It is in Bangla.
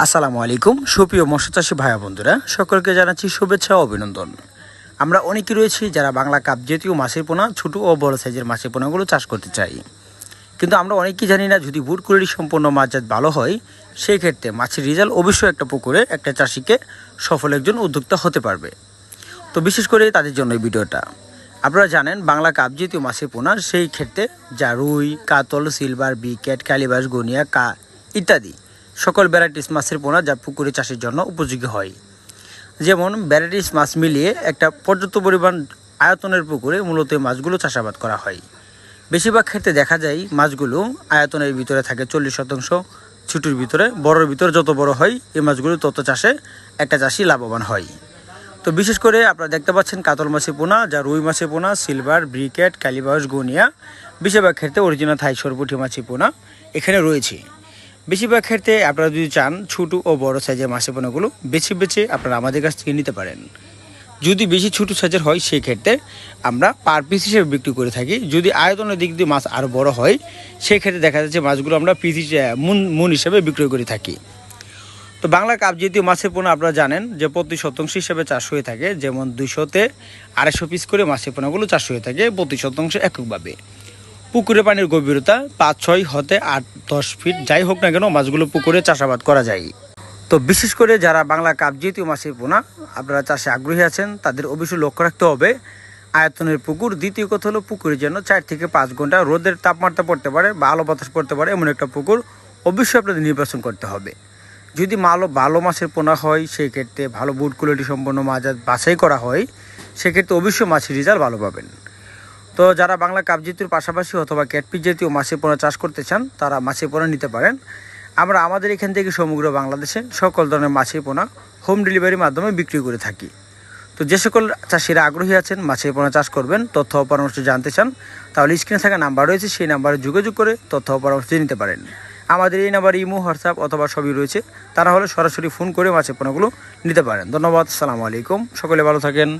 আসসালামু আলাইকুম, সুপ্রিয় মৎস্যচাষী ভাইয়া বন্ধুরা, সকলকে জানাচ্ছি শুভেচ্ছা ও অভিনন্দন। আমরা অনেকেই রয়েছি যারা বাংলা কাপ জাতীয় মাছের পোনা, ছোটো ও বড় সাইজের মাছের পোনাগুলো চাষ করতে চাই। কিন্তু আমরা অনেকেই জানি না, যদি বুট কোয়ালিটি সম্পূর্ণ মাছ জাত ভালো হয় সেই ক্ষেত্রে মাছের রেজাল্ট অবশ্যই একটা পুকুরে একটা চাষিকে সফল একজন উদ্যোক্তা হতে পারবে। তো বিশেষ করে তাদের জন্য ভিডিওটা। আপনারা জানেন, বাংলা কাপ জাতীয় মাছের পোনা, সেই ক্ষেত্রে যা রুই কাতল, সিলভার, বিকেট কালিবাস গনিয়া, কা ইত্যাদি সকল ভ্যারাইটিস মাছের পোনা যা পুকুরে চাষের জন্য উপযোগী হয়। যেমন ভ্যারাইটিস মাছ মিলিয়ে একটা পর্যাপ্ত পরিমাণ আয়তনের পুকুরে মূলত মাছগুলো চাষাবাদ করা হয়। বেশিরভাগ ক্ষেত্রে দেখা যায় মাছগুলো আয়তনের ভিতরে থাকে চল্লিশ শতাংশ, ছুটির ভিতরে, বড়োর ভিতরে যত বড় হয়, এই মাছগুলো তত চাষে একটা চাষি লাভবান হয়। তো বিশেষ করে আপনারা দেখতে পাচ্ছেন কাতল মাছের পোনা, যা রুই মাছের পোনা, সিলভার, ব্রিকেট কালিবাস গুনিয়া, বেশিরভাগ ক্ষেত্রে অরিজিনাল থাই সরপুটি মাছের পোনা এখানে রয়েছে। বেশিরভাগ ক্ষেত্রে আপনারা যদি চান ছোটো ও বড় সাইজের মাছের পোনাগুলো বেছে বেছে আপনারা আমাদের কাছ থেকে নিতে পারেন। যদি বেশি ছোটো সাইজের হয় সেই ক্ষেত্রে আমরা পার পিস হিসেবে বিক্রি করে থাকি। যদি আয়তনের দিক দিয়ে মাছ আরও বড় হয় সেই ক্ষেত্রে দেখা যাচ্ছে মাছগুলো আমরা পিস মুন মুন হিসেবে বিক্রয় করে থাকি। তো বাংলা কাপ জাতীয় মাছের পোনা আপনারা জানেন যে প্রতি শতাংশ হিসেবে চাষ হয়ে থাকে। যেমন দুশোতে আড়াইশো পিস করে মাছের পোনাগুলো চাষ হয়ে থাকে প্রতি শতাংশ এককভাবে। পুকুরে পানির গভীরতা পাঁচ, ছয়, হতে আট, দশ ফিট, যাই হোক না কেন মাছগুলো পুকুরে চাষাবাদ করা যায়। তো বিশেষ করে যারা বাংলা কাপ জাতীয় মাছের পোনা, আপনারা চাষে আগ্রহী আছেন, তাদের অবশ্যই লক্ষ্য রাখতে হবে, আয়তনের পুকুর, দ্বিতীয় কথা হলো পুকুরের জন্য চার থেকে পাঁচ ঘণ্টা রোদের তাপমাত্রা পড়তে পারে বা আলো বাতাস পড়তে পারে, এমন একটা পুকুর অবশ্যই আপনাদের নির্বাচন করতে হবে। যদি মালো, ভালো মাছের পোনা হয় সেই ক্ষেত্রে ভালো বুট কোয়ালিটি সম্পন্ন মাছ বাছাই করা হয়, সেক্ষেত্রে অবশ্যই মাছের রেজাল্ট ভালো পাবেন। তো যারা বাংলা কাপ জাতীয় পাশাপাশি অথবা ক্যাটপিস জাতীয় মাছের পোনা চাষ করতে চান, তারা মাছের পোনা নিতে পারেন। আমরা আমাদের এখান থেকে সমগ্র বাংলাদেশে সকল ধরনের মাছের পোনা হোম ডেলিভারির মাধ্যমে বিক্রি করে থাকি। তো যে সকল চাষিরা আগ্রহী আছেন মাছের পোনা চাষ করবেন, তথ্য পরামর্শ জানতে চান, তাহলে স্ক্রিনে থাকা নাম্বার রয়েছে, সেই নাম্বারে যোগাযোগ করে তথ্য পরামর্শ নিতে পারেন। আমাদের এই নাম্বার ইমো, হোয়াটসঅ্যাপ অথবা সবই রয়েছে। তারা হলে সরাসরি ফোন করে মাছের পোনাগুলো নিতে পারেন। ধন্যবাদ, সালামু আলাইকুম। সকলে ভালো থাকেন।